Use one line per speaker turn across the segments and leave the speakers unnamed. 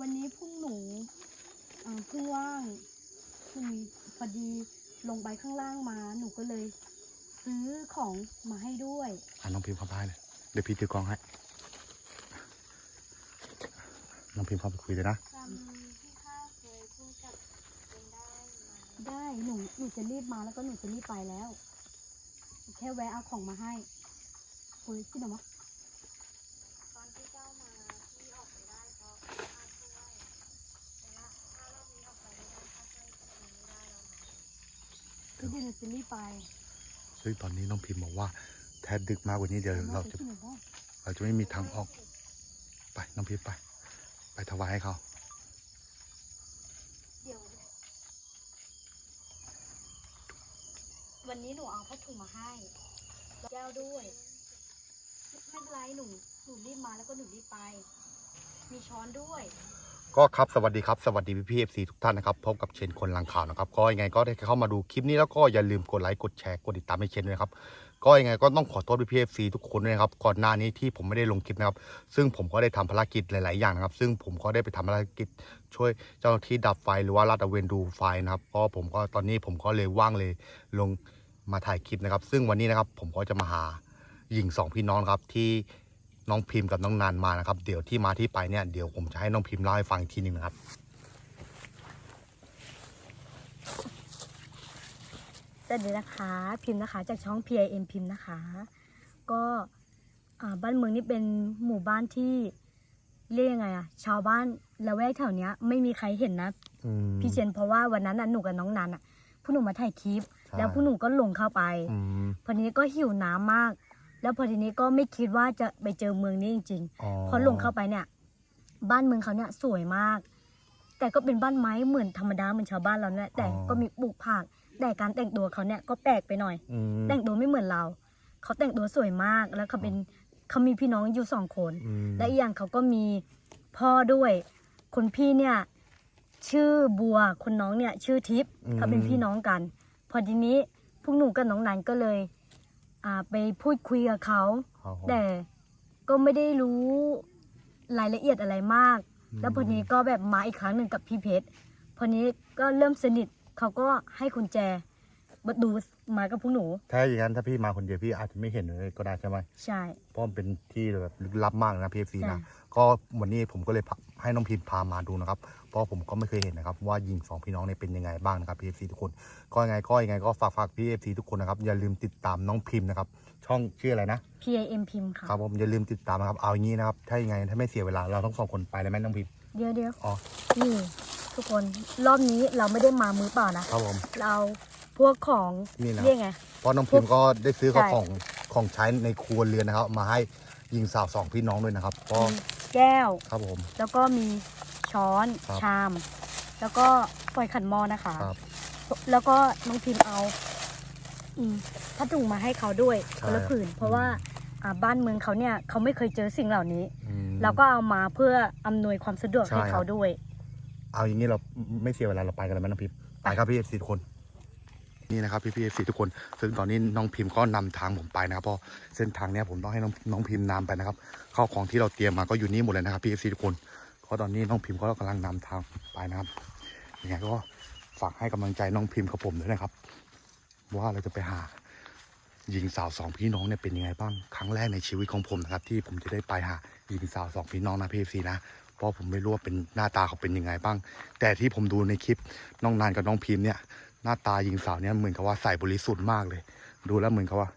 วันนี้พวกหนูเอ่อเพิ่งว่างเพิ่งมีพอดีลงไปข้างล่างมา หนูก็เลย ซื้อของมาให้ด้วย
อะน้องพิมพ์เข้าไปเลยเดี๋ยวพี่ถือกล้องให้น้องพิมพ์เข้าไปคุยเลยนะ
จำที่ข้าเคยพูดกับเองได้ไหม
ได้หนูหนูจะรีบมาแล้วก็หนูจะรีบไปแล้ว แค่แวะเอาของมาให้คุยที่ไหนวะ
ตอนที่เจ้ามาที่ออกไปได้เพราะข้าช่วยแต่ละถ้ารอบนี้ออกไปไม่ได้ข้าช่วยตัวเองไม่ได้ แล้วนะ
ที่เดี๋ยวหนูจะรีบไป
ซึ่งตอนนี้น้องพิมพ์บอกว่าแท้ดึกมากกว่านี้เดี๋ยวเราจะเราจะไม่มีทางออก ไปน้องพิมพ์ไป ไปถวายให้เขา
เดี๋ยววันนี้หนูเอาผ้าถุงมาให้แก้วด้วยไม่เป็นไรหนูหนูรีบมาแล้วก็หนูรีบไป มีช้อนด้วย
ก็ครับสวัสดีครับสวัสดีพี่พีเอฟซีทุกท่านนะครับพบกับเชนคนลังข่าวนะครับก็ยังไงก็ได้เข้ามาดูคลิปนี้แล้วก็อย่าลืมกดไลค์กดแชร์กดติดตามให้เชนด้วยครับก็ยังไงก็ต้องขอโทษพี่พีเอฟซีทุกคนด้วยนะครับก่อนหน้านี้ที่ผมไม่ได้ลงคลิปนะครับซึ่งผมก็ได้ทำภารกิจหลาย ๆ อย่างนะครับซึ่งผมก็ได้ไปทำภารกิจช่วยเจ้าหน้าที่ดับไฟหรือว่าลาดตระเวนดูไฟนะครับก็ผมก็ตอนนี้ผมก็เลยว่างเลยลงมาถ่ายคลิปนะครับ ซึ่งวันนี้นะครับผมก็จะมาหาหญิงสองพี่น้องครับที่ น้องพิมพ์กับน้องนานมานะครับ เดี๋ยวที่มาที่ไปเนี่ยเดี๋ยวผมจะให้น้องพิมพ์เล่าให้ฟังอีกทีหนึ่งนะครับ
สวัสดีนะคะพิมพ์นะคะ จากช่อง PIM พิมพ์นะคะ ก็อ่าบ้านเมืองนี่เป็นหมู่บ้านที่เรียกยังไงอะชาวบ้านละแวกแถวเนี้ยไม่มีใครเห็นนะ
อืม
พี่เชนเพราะว่าวันนั้นน่ะหนูกับน้องนันอะผู้หนูมาถ่ายคลิป
ใช่
แล้วผู้หนูก็หลงเข้าไป
อืม
พอนี้ก็หิวน้ำมาก แล้วพอทีนี้ก็ไม่คิดว่าจะไปเจอเมืองนี้จริง
อ๋อ
ๆพอหลงเข้าไปเนี่ย บ้านเมืองเขาเนี่ยสวยมาก แต่ก็เป็นบ้านไม้เหมือนธรรมดาเหมือนชาวบ้านเราเนี่ยแต่ก็มีปลูกผักแต่การแต่งตัวเขาเนี่ยก็แปลกไปหน่อย
อืม
แต่งตัวไม่เหมือนเรา เขาแต่งตัวสวยมากแล้วเขาเป็นเขามีพี่น้องอยู่สองคน
อืม
และอีกอย่างเขาก็มีพ่อด้วย คนพี่เนี่ยชื่อบัว คนน้องเนี่ยชื่อทิพย์เขาเป็นพี่น้องกัน พอทีนี้พวกหนูกับน้องนันก็เลย อ่าไปพูดคุยกับเขา
ครับผม
แต่ก็ไม่ได้รู้รายละเอียดอะไรมาก
อืม
แล้วพอนี้ก็แบบมาอีกครั้งหนึ่งกับพี่เพชรพอนี้ก็เริ่มสนิทเขาก็ให้กุญแจมาดูมากับพวกหนู
ถ้าอย่างนั้นถ้าพี่มาคนเดียวพี่อาจจะไม่เห็นเลยก็ได้ใช่ไหม
ใช่
เพราะมันเป็นที่แบบลึกลับมากนะพีเอฟซี
ใช่
นะก็วันนี้ผมก็เลยพาให้น้องพิมพ์พามาดูนะครับ เพราะผมก็ไม่เคยเห็นนะครับว่ายิงสองพี่น้องเนี่ยเป็นยังไงบ้างนะครับพีเอฟซีทุกคน ก็ยังไงก็ยังไงก็ฝากฝากพีเอฟซีทุกคนนะครับอย่าลืมติดตามน้องพิมพ์นะครับช่องชื่ออะไรนะ
PIM พิมพ์ค่ะ
ครับผมอย่าลืมติดตามนะครับเอาอย่างนี้นะครับถ้ายังไงถ้าไม่เสียเวลาเราต้องสองคนไปเลยไหมน้องพิมพ์
เดี๋ยวเดี๋ยว
อ๋อ
นี่ทุกคนรอบนี้เราไม่ได้มามือเปล่านะ
ครับผม
เราพวกของ
นี่นะ
เรียกไง
เพราะน้องพิมพ์ก็ได้ซื้อข้าว
ใช่
ของของใช้ในครัวเรือนนะครับ มาให้ยิงสาวสองพี่น้องด้วยนะครับก็
มีแก้ว
ครับผม
แล้วก็มี ช้อน
ครับ
ชาม แล้วก็ฝอยขันหม้อนะคะ
ครับ
แล้วก็น้องพิมพ์เอา อืมผ้าถุงมาให้เขาด้วย
ใช่
คนละผืน เพราะว่าอ่าบ้านเมืองเขาเนี่ยเขาไม่เคยเจอสิ่งเหล่านี้
อืม
เราก็เอามาเพื่ออำนวยความสะดวก
ใช่
ให้เขา
ครับ
ด้วย
เอาอย่างนี้เราไม่เสียเวลาเราไปกันเลยไหมน้องพิมพ์ไปครับพี่เอฟซีทุกคน นี่นะครับพี่พี่เอฟซีทุกคน ซึ่งตอนนี้น้องพิมพ์ก็นำทางผมไปนะครับเพราะเส้นทางเนี้ยผมต้องให้น้องน้องพิมพ์นำไปนะครับข้าวของที่เราเตรียมมาก็อยู่นี่หมดเลยนะครับพี่เอฟซีทุกคน ก็ตอนนี้น้องพิมพ์ก็กำลังนำทางไปนะครับยังไงก็ฝากให้กำลังใจน้องพิมพ์กับผมด้วยนะครับ ว่าเราจะไปหาหญิงสาวสองพี่น้องเนี่ยเป็นยังไงบ้างครั้งแรกในชีวิตของผมนะครับที่ผมจะได้ไปหาหญิงสาวสองพี่น้องนะพี่เอฟซีนะเพราะผมไม่รู้ว่าเป็นหน้าตาเขาเป็นยังไงบ้าง แต่ที่ผมดูในคลิปน้องนานกับน้องพิมพ์เนี่ย หน้าตาหญิงสาวเนี่ยเหมือนกับว่าใส่บริสุทธิ์มากเลย ดูแล้วเหมือนกับว่า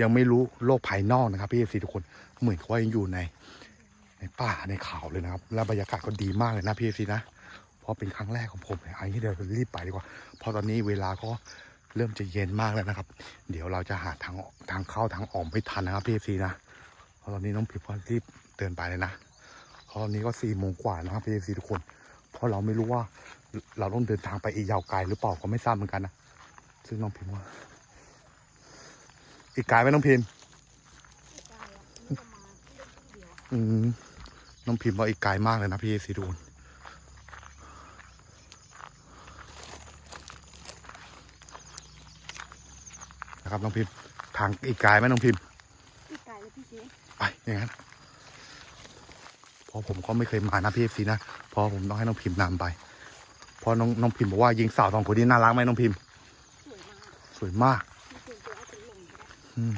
ยังไม่รู้โลกภายนอกนะครับพี่เอฟซีทุกคนเหมือนกับว่ายังอยู่ใน ในป่าในเขาเลยนะครับ แล้วบรรยากาศก็ดีมากเลยนะพี่เอฟซีนะเพราะเป็นครั้งแรกของผมเลยอันนี้เดี๋ยวรีบไปดีกว่า เพราะตอนนี้เวลาก็เริ่มจะเย็นมากแล้วนะครับ เดี๋ยวเราจะหาทางออกทางเข้าทางออกไม่ทันนะครับพี่เอฟซีนะเพราะตอนนี้น้องพิมพ์ก็รีบเดินไปเลยนะเพราะตอนนี้ก็สี่โมงกว่านะครับพี่เอฟซีทุกคน เพราะเราไม่รู้ว่าเราต้องเดินทางไปอีกยาวไกลหรือเปล่าก็ไม่ทราบเหมือนกันนะซึ่งน้องพิมพ์ว่า อีกไกลไหมน้องพิมพ์อืม น้องพิมพ์ว่าอีกไกลมากเลยนะพี่สีดูนนะครับน้องพิมพ์ทางอีกไกลไหมน้องพิมพ์
พี่ไก่และพี่เจ๊
ไปอย่างนั้นเพราะผมก็ไม่เคยมานะพี่เอฟซีนะเพราะผมต้องให้น้องพิมพ์นำไปเพราะน้องน้องพิมพ์บอกว่ายิงสาวสองคนนี้น่ารักไหมน้องพิมพ์
สวยมาก
สวยมาก
ที่ส่วนตัวอาจจะหลงก็ได้
อืม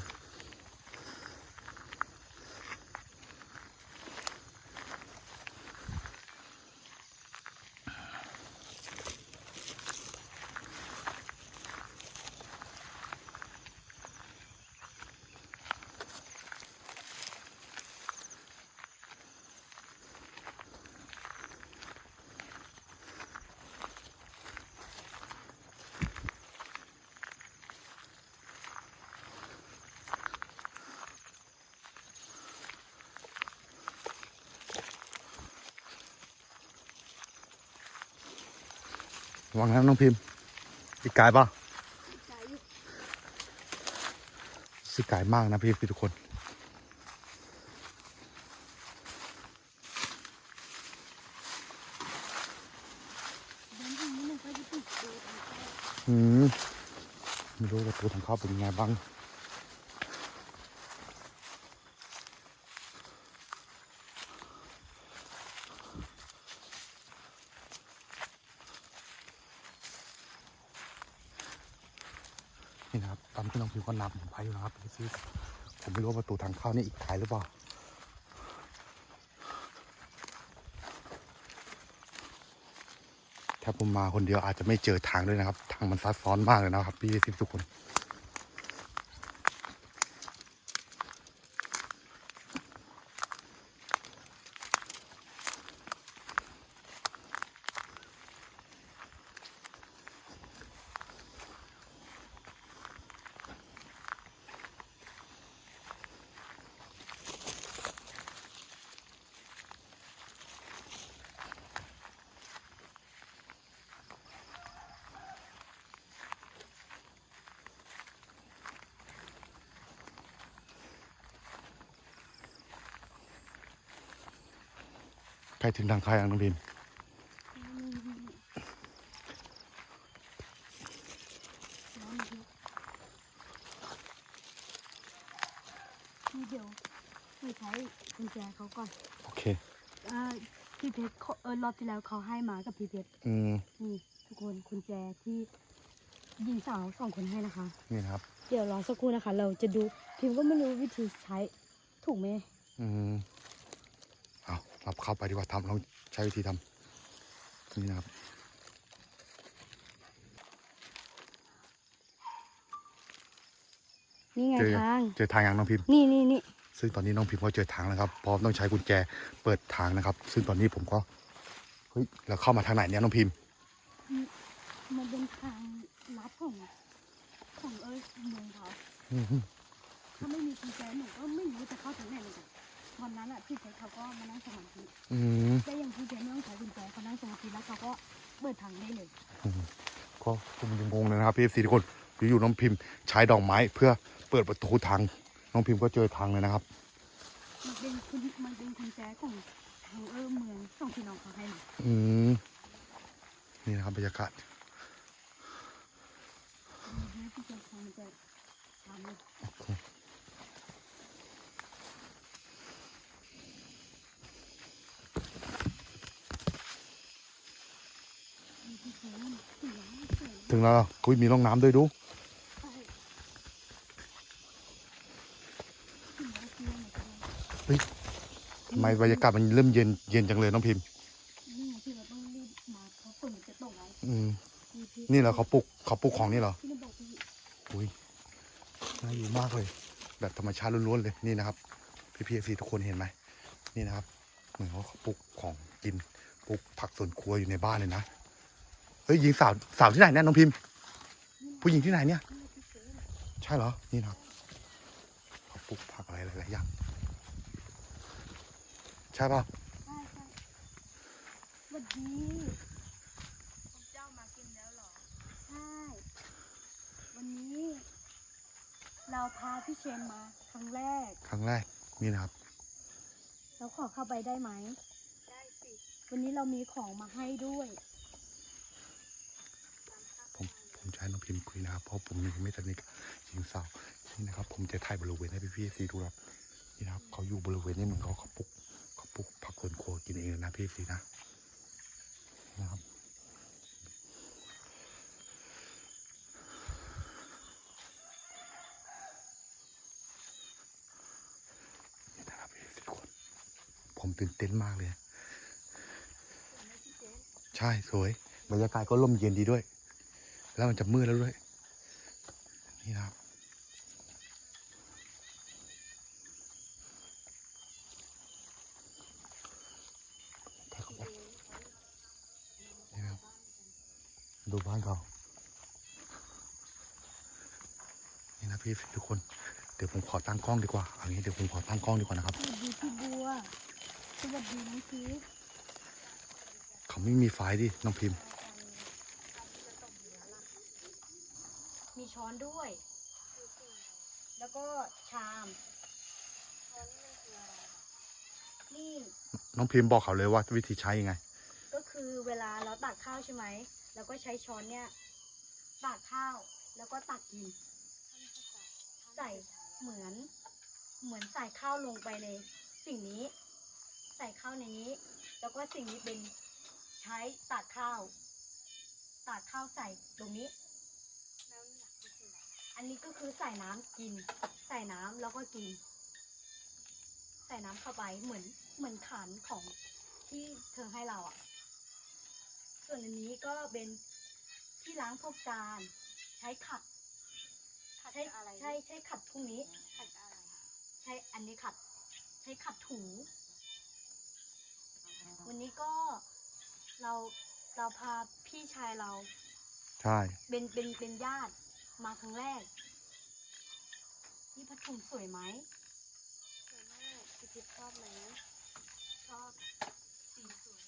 ระวังนะน้องพิมพ์อีกกายปะสึกายมากนะพี่พี่ทุกคน อืมไม่รู้ประตูทางเข้าเป็นยังไงบ้างนี่นะครับต อนที่น้องพิวก็นำผมไปอยู่นะครับพี่ซีผมไม่รู้ว่าประตูทางเข้านี่อีกขายหรือเปล่าถ้าผมมาคนเดียวอาจจะไม่เจอทางด้วยนะครับ ทางมันซับซ้อนมากเลยนะครับ พี่สิบทุกคน ใกล้ถึงทางใครอะน้องพิม
นี่เดี๋ยวไปใช้กุญแจเขาก่อน
โอเค
เอ่อพี่เพชรเขาเออรอบที่แล้วเขาให้มากับพี่เพชร
อืม
นี่ทุกคนกุญแจที่หญิงสาวสองคนให้นะคะ
นี่นะครับ
เดี๋ยวรอสักครู่นะคะ เราจะดูพิมพ์ก็ไม่รู้วิธีใช้ถูกไหม
อืม เอาเราเข้าไปดีกว่าทำลองใช้วิธีทำนี่นะครับ
นี่ไง
เจอ
ทาง
เจอทางยังน้องพิมพ์
นี่นี่นี่
ซึ่งตอนนี้น้องพิมพ์ก็เจอทางแล้วครับพร้อมต้องใช้กุญแจเปิดทางนะครับ ซึ่งตอนนี้ผมก็เฮ้ยเราเข้ามาทางไหนเนี่ยน้องพิมพ์
มันเป็นทางลัดของของเอ้ยเมืองเขา
อืม
ถ้าไม่มีกุญแจหนูก็ไม่รู้จะเข้าถึงไหนเหมือนกัน วันนั้นอะพี่เพชรเขาก็มานั่งสมาธิ
อืม
แต่ยังพี่เพชรไม่ต้องใช้กุญแจเขานั่งสมาธิแล้วเขาก็เปิดทางได้เลย
ก็ผมยังงงเลยนะครับพี่สี่ทุกคนอยู่ๆน้องพิมพ์ใช้ดอกไม้ เพื่อเปิดประตูทาง น้องพิมพ์ก็เจอทางเลยนะครับ
มันเป็นคุณมันเป็นกุญแจของทางเออเมืองสองพี่น้องเขาให้มา
อืมนี่นะครับบรรยากาศ
ให้พี่เพชรเขามันจะทำเลย
ถึงแล้วเหรออุ้ยมีร่องน้ำด้วยดูทำไมบรรยากาศมันเริ่มเย็นเย็นจังเลยน้องพิมพ์
นี่ไงที่เราต้องรีบมาเพราฝนจะตกไง
อืมนี่เหรอเขาปลูกเขาปลูกของนี่เหรออุ้ยน่าอยู่มากเลย แบบธรรมชาติล้วนๆเลยนี่นะครับ พี่พีเอซีทุกคนเห็นไหมนี่นะครับเหมือนเขาปลูกของกินปลูกผักสวนครัวอยู่ในบ้านเลยนะ เฮ้ยหญิงสาวสาวที่ไหนเนี่ยน้องพิมพ์ ผู้หญิงที่ไหนเนี่ย ใช่เหรอ นี่นะครับเขาปลูกผักอะไรหลายๆอย่างใช่ป่ะ
ใช่ใช่สวัสดี
คุณเจ้ามากินแล้วเหรอ
ใช่ วันนี้ เราพาพี่เชนมาครั้งแรก
ครั้งแรก นี่นะครับ
เราขอเข้าไปได้ไหม
ได้สิ
วันนี้เรามีของมาให้ด้วย
ผมผมจะ ให้น้องพิมพ์คุยนะครับเพราะผมยังไม่สนิทกับหญิงสาวนี่นะครับ ผมจะถ่ายบริเวณให้พี่พี่ซีดูครับนี่นะครับเขาอยู่บริเวณนี้เหมือนเขาเขาปลูกเขาปลูกผักสวนครัวกินเองนะพี่สินะนะครับนี่นะครับพี่สิทุกคนผมตื่นเต้นมากเลย ใช่สวยบรรยากาศก็ร่มเย็นดีด้วย แล้วมันจะมืดแล้วด้วยนี่นะครับไปเข้าไปนี่นะครับ ดูบ้านเขานี่นะพี่ทุกคน เดี๋ยวผมขอตั้งกล้องดีกว่าเอางี้เดี๋ยวผมขอตั้งกล้องดีกว่านะครับ
สวัสดีพี่บัว สวัสดีน้องพีช
เขาไม่มีไฟดิ น้องพิมพ์
มีช้ อนด้วย แล้วก็ชามนี่
น้องพิมพ์บอกเขาเลยว่าวิธีใช้ยังไง
ก็คือเวลาเราตักข้าวใช่ไหมแล้วก็ใช้ช้อนเนี่ยตักข้าวแล้วก็ตักกิน ใส่เหมือน เหมือนใส่ข้าวลงไปในสิ่งนี้ ใส่ข้าวในนี้ แล้วก็สิ่งนี้เป็นใช้ตักข้าวตักข้าวใส่ตรงนี้ อันนี้ก็คือใส่น้ำกิน ใส่น้ำแล้วก็กิน ใส่น้ำเข้าไปเหมือนเหมือนขันของที่เธอให้เราอะ่ะ ส่วนอันนี้ก็เป็นที่ล้างพวกจานใช้ขัด
ขัด
ใช้
อะไร
ใช้ใช้ขัดพวกนี้
ขัดอะไร
ใช้อันนี้ขัด ใช้ขัดถู วันนี้ก็เราเราพาพี่ชายเรา
ใช่
เป็นเป็นเป็นญาติ มาครั้งแรก นี่พัดถุงสวยไหม
สวยมากพี่ทิพย์ชอบไหม
ชอบสีสวย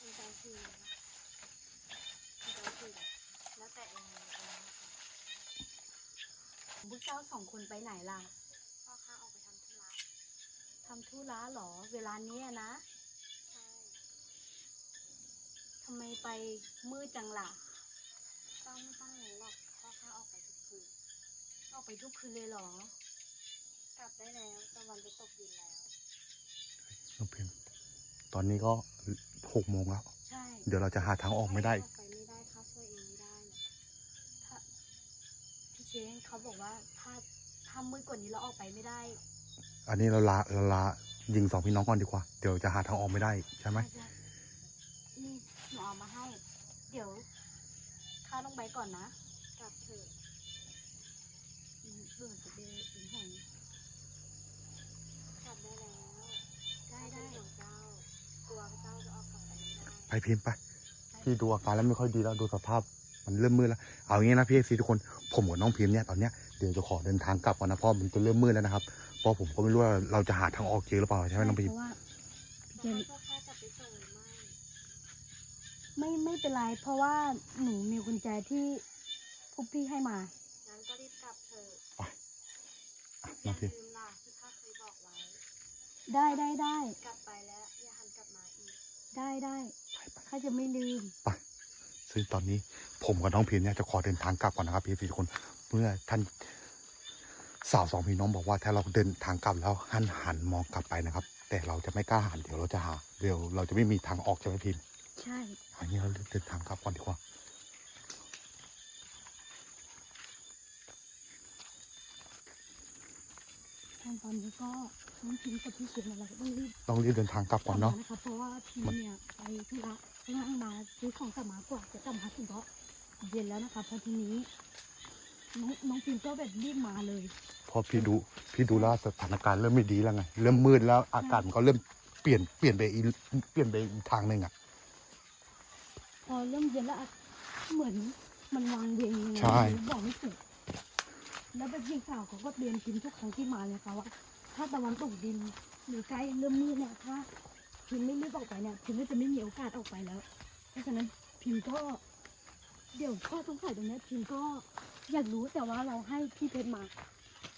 มีใจสีนะมีใจสีแล้วแต่เองเลยเองนะคะ
พวกเจ้าสองคนไปไหนล่ะ
พ่อข้าออกไปทำธุระ
ทำธุระเหรอ เวลานี้อะนะ
ใช่
ทำไมไปมืดจังล่ะ
เจ้าไม่ต้องรู้หรอกพ่อข้าออกไปทุกคืน
ออก ไปทุกคืนเลยเหรอ
กลับได้แล้วตะวันจะตกดินแล้ว
น้องพิมพ์ตอนนี้ก็หกโมงแล้ว
ใช่
เดี๋ยวเราจะหาทางออกไม่ได้
ออกไปไม่ได้ข้าช่วยเองไม่ได้นะ
ถ้าพี่เชงเขาบอกว่าถ้าถ้ามืดกว่านี้เราออกไปไม่ได้
อันนี้เราลาเราลายิงสองพี่น้องก่อนดีกว่า เดี๋ยวจะหาทางออกไม่ได้ใช่ไหม
ใช่นี่หนูเอามาให้ เดี๋ยวข้าต้องไปก่อนนะ
กลับเถอะ
อืมเบื่อจะเดินเป็นหง
กลับได้แล้ว
ได้
ข้า
ได้
เป็นห่วงเจ้ากลัวเจ้าจะออกกลับไปไม่ได้
ไปพิมพ์ไปพี่ดูอาการแล้วไม่ค่อยดีแล้วดูสภาพมันเริ่มมืดแล้ว เอางี้นะพี่เอฟซีทุกคนผมกับน้องพิมพ์เนี่ยตอนเนี้ยเดี๋ยวจะขอเดินทางกลับก่อนนะเพราะมันจะเริ่มมืดแล้วนะครับเพราะผมก็ไม่รู้ว่าเราจะหาทางออกเจอหรือเปล่าใช่ไหมน้องพิม
เพ
พ์
ราะว่าพี่
จะ
เจน
ให้พ่อข้าจับไปส่งหรือไม่
ไม่ไม่เป็นไรเพราะว่าหนูมีกุญแจที่พวกพี่ให้มา
งั้นก็รีบกลับเถอะ
อะ
อ
น้อย่างพิมพ์
ลืมล่ะที่ข้าเคยบอกไว้
ได้ได้ได้
กลับไปแล้ว อย่าหันกลับมาอีก
ได้ได้ข้าจะไม่ลืม
ไป ซึ่งตอนนี้ผมกับน้องพิมพ์เนี่ยจะขอเดินทางกลับก่อนนะครับพี่เอฟซีทุกคนเมื่อท่านสาวสองพี่น้องบอกว่าถ้าเราเดินทางกลับแล้วหันหันมองกลับไปนะครับ แต่เราจะไม่กล้าหันเดี๋ยวเราจะหาเดี๋ยวเราจะไม่มีทางออกใช่ไหมพิมพ์
ใช่
อันนี้เราเดินทางกลับก่อนดีกว่า
ตอนตอนนี้ก็น้องพิมกับพี่เชนอะไรก็ต้องรีบ
ต้องรีบเดินทางกลับก่อนเนาะ
นะคะเพราะว่าพี่เนี่ยไปธุระล่างมาซื้อของกลับมากว่าจะกลับมาถึงก็เย็นแล้วนะคะเพราะทีนี้น้องน้องพิมก็แบบรีบมาเลย
เพราะพี่ดูพี่ดูแล้วสถานการณ์เริ่มไม่ดีแล้วไง เริ่มมืดแล้วอากาศมันก็เริ่มเปลี่ยนเปลี่ยนไปอีกเปลี่ยนไปอีกทางหนึ่งอะ
พอเริ่มเย็นแล้วอะเหมือนมันวางเวงยังไง
ใช่
ไม่รู้บอกไม่ถูก แล้วแบบพี่สาวเขาก็เตือนพิมทุกครั้งที่มาเลยค่ะว่าถ้าตะวันตกดินหรือใกล้เริ่มมืดเนี่ยถ้าพิมไม่รีบออกไปเนี่ยพิมก็จะไม่มีโอกาสออกไปแล้ว เพราะฉะนั้นพิมก็เดี๋ยวข้อสงสัยตรงเนี้ยพิมก็อยากรู้แต่ว่าเราให้พี่เพชรมา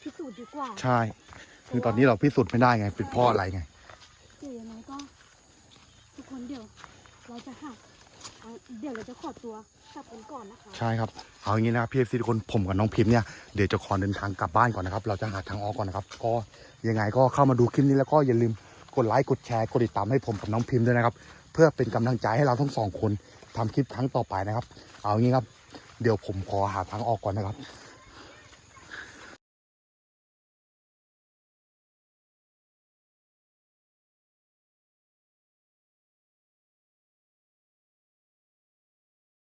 พิสูจน์ดีกว่า
ใช่ คือตอนนี้เราพิสูจน์ไม่ได้ไงเป็นเพ่ออะไรไง
เดี๋ยวยังไงก็ ทุกคนเดี๋ยวเราจะหักเอา เดี๋ยวเราจะขอตัวกลับกันก่อนนะคะ
ใช่ครับ เอาอย่างนี้นะครับพี่เอฟซีทุกคนผมกับน้องพิมพ์เนี่ยเดี๋ยวจะขอเดินทางกลับบ้านก่อนนะครับ เราจะหาทางออกก่อนนะครับ ก็ยังไงก็เข้ามาดูคลิปนี้แล้วก็อย่าลืมกดไลค์กดแชร์กดติดตามให้ผมกับน้องพิมพ์ด้วยนะครับ เพื่อเป็นกำลังใจให้เราทั้งสองคนทำคลิปครั้งต่อไปนะครับ เอางี้ครับ เดี๋ยวผมขอหาทางออกก่อนนะครับ